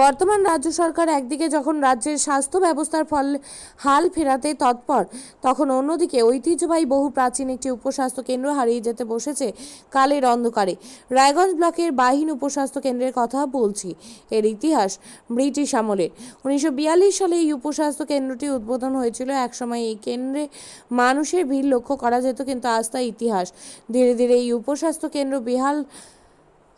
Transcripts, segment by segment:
বর্তমান রাজ্য সরকার একদিকে যখন রাজ্যের স্বাস্থ্য ব্যবস্থার ফল, হাল ফেরাতে তৎপর, তখন অন্যদিকে ঐতিহ্যবাহী বহু প্রাচীন একটি উপস্বাস্থ্য কেন্দ্র হারিয়ে যেতে বসেছে কালের অন্ধকারে। রায়গঞ্জ ব্লকের বাহিন উপস্বাস্থ্য কেন্দ্রের কথা বলছি। এর ইতিহাস ব্রিটিশ আমলের উনিশশো সালে এই উপস্বাস্থ্য কেন্দ্রটি উদ্বোধন হয়েছিল। একসময় এই কেন্দ্রে মানুষের ভিড় লক্ষ্য করা যেত, কিন্তু তা ইতিহাস। ধীরে ধীরে এই উপস্বাস্থ্য কেন্দ্র বেহাল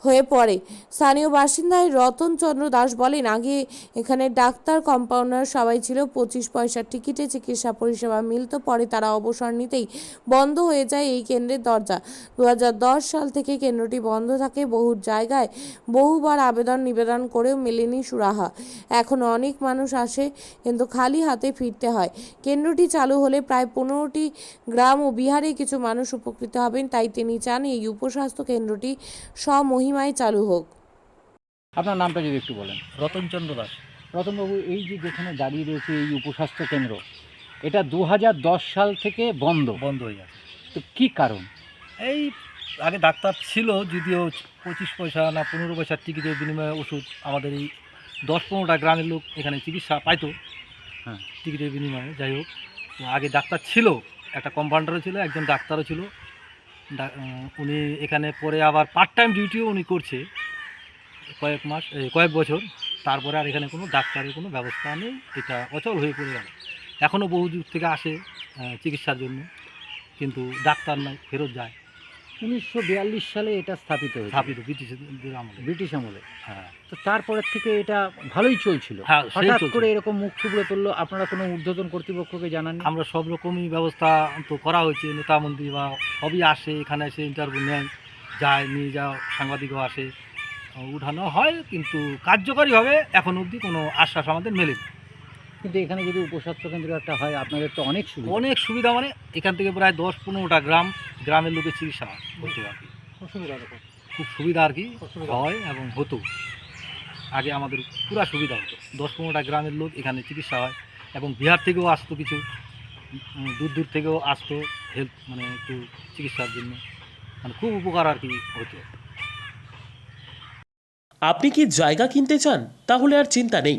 হয়ে পড়ে। স্থানীয় বাসিন্দায় রতন চন্দ্র দাস বলেন, আগে এখানে ডাক্তার, কম্পাউন্ডার সবাই ছিল, পঁচিশ পয়সার টিকিটে চিকিৎসা পরিষেবা মিলত, পরে তারা অবসর নিতেই বন্ধ হয়ে যায় এই কেন্দ্রের দরজা। দু হাজার দশ সাল থেকে কেন্দ্রটি বন্ধ থাকে, বহু জায়গায় বহুবার আবেদন নিবেদন করেও মেলেনি সুরাহা। এখন অনেক মানুষ আসে, কিন্তু খালি হাতে ফিরতে হয়। কেন্দ্রটি চালু হলে প্রায় পনেরোটি গ্রাম ও বিহারে কিছু মানুষ উপকৃত হবেন, তাই তিনি চান এই উপস্বাস্থ্য কেন্দ্রটি স্বমহিমায় চালু হোক। আপনার নামটা যদি একটু বলেন। রতনচন্দ্র দাস। রতনবাবু এই যে যেখানে দাঁড়িয়ে রয়েছে এই উপস্বাস্থ্য কেন্দ্র এটা দু হাজার দশ সাল থেকে বন্ধ। বন্ধ হয়ে যাচ্ছে তো কি কারণ? এই আগে ডাক্তার ছিল যদিও পঁচিশ পয়সা না পনেরো পয়সার টিকিটের বিনিময়ে ওষুধ আমাদের এই দশ পনেরোটা গ্রামের লোক এখানে চিকিৎসা পাইতো। হ্যাঁ। টিকিটের বিনিময়ে যাই হোক। তো আগে ডাক্তার ছিল একটা কম্পাউন্ডারও ছিল একজন ডাক্তারও ছিল। উনি এখানে পরে আবার পার্ট টাইম ডিউটিও উনি করছে। কয়েক মাস কয়েক বছর। তারপরে আর এখানে কোনো ডাক্তারের কোনো ব্যবস্থা নেই। এটা অচল হয়ে পড়ে গেল। এখনও বহু দূর থেকে আসে চিকিৎসার জন্য। কিন্তু ডাক্তার নাই, ফেরত যায়। উনিশশো বিয়াল্লিশ সালে এটা স্থাপিত হয়েছে স্থাপিত ব্রিটিশদের আমলে। ব্রিটিশ আমলে। হ্যাঁ। তো তারপরের থেকে এটা ভালোই চলছিল। হ্যাঁ, হঠাৎ করে এরকম মুখ থুবড়ে তুললো আপনারা কোনো ঊর্ধ্বতন কর্তৃপক্ষকে জানান আমরা সব রকমই ব্যবস্থা তো করা হয়েছে। নেতা মন্ত্রী বা সবই আসে এখানে এসে ইন্টারভিউ নেন যায় নিয়ে যাও সাংবাদিকও আসে। উঠানো হয় কিন্তু কার্যকরীভাবে এখন অবধি কোনো আশ্বাস আমাদের মেলেনি। কিন্তু এখানে যদি উপস্বাস্থ্য কেন্দ্র একটা হয় আপনাদের তো অনেক সুবিধা। অনেক সুবিধা মানে এখান থেকে প্রায় দশ পনেরোটা গ্রাম গ্রামের লোকের চিকিৎসা হয় হতো। আর কি খুব সুবিধা আর কি হয় এবং হতো। আগে আমাদের পুরা সুবিধা হতো। দশ পনেরোটা গ্রামের লোক এখানে চিকিৎসা হয় এবং বিহার থেকেও আসতো কিছু দূর দূর থেকেও আসতো হেল্প মানে একটু চিকিৎসার জন্য। মানে খুব উপকার আর কি হতো। আপনি কি জায়গা কিনতে চান? তাহলে আর চিন্তা নেই।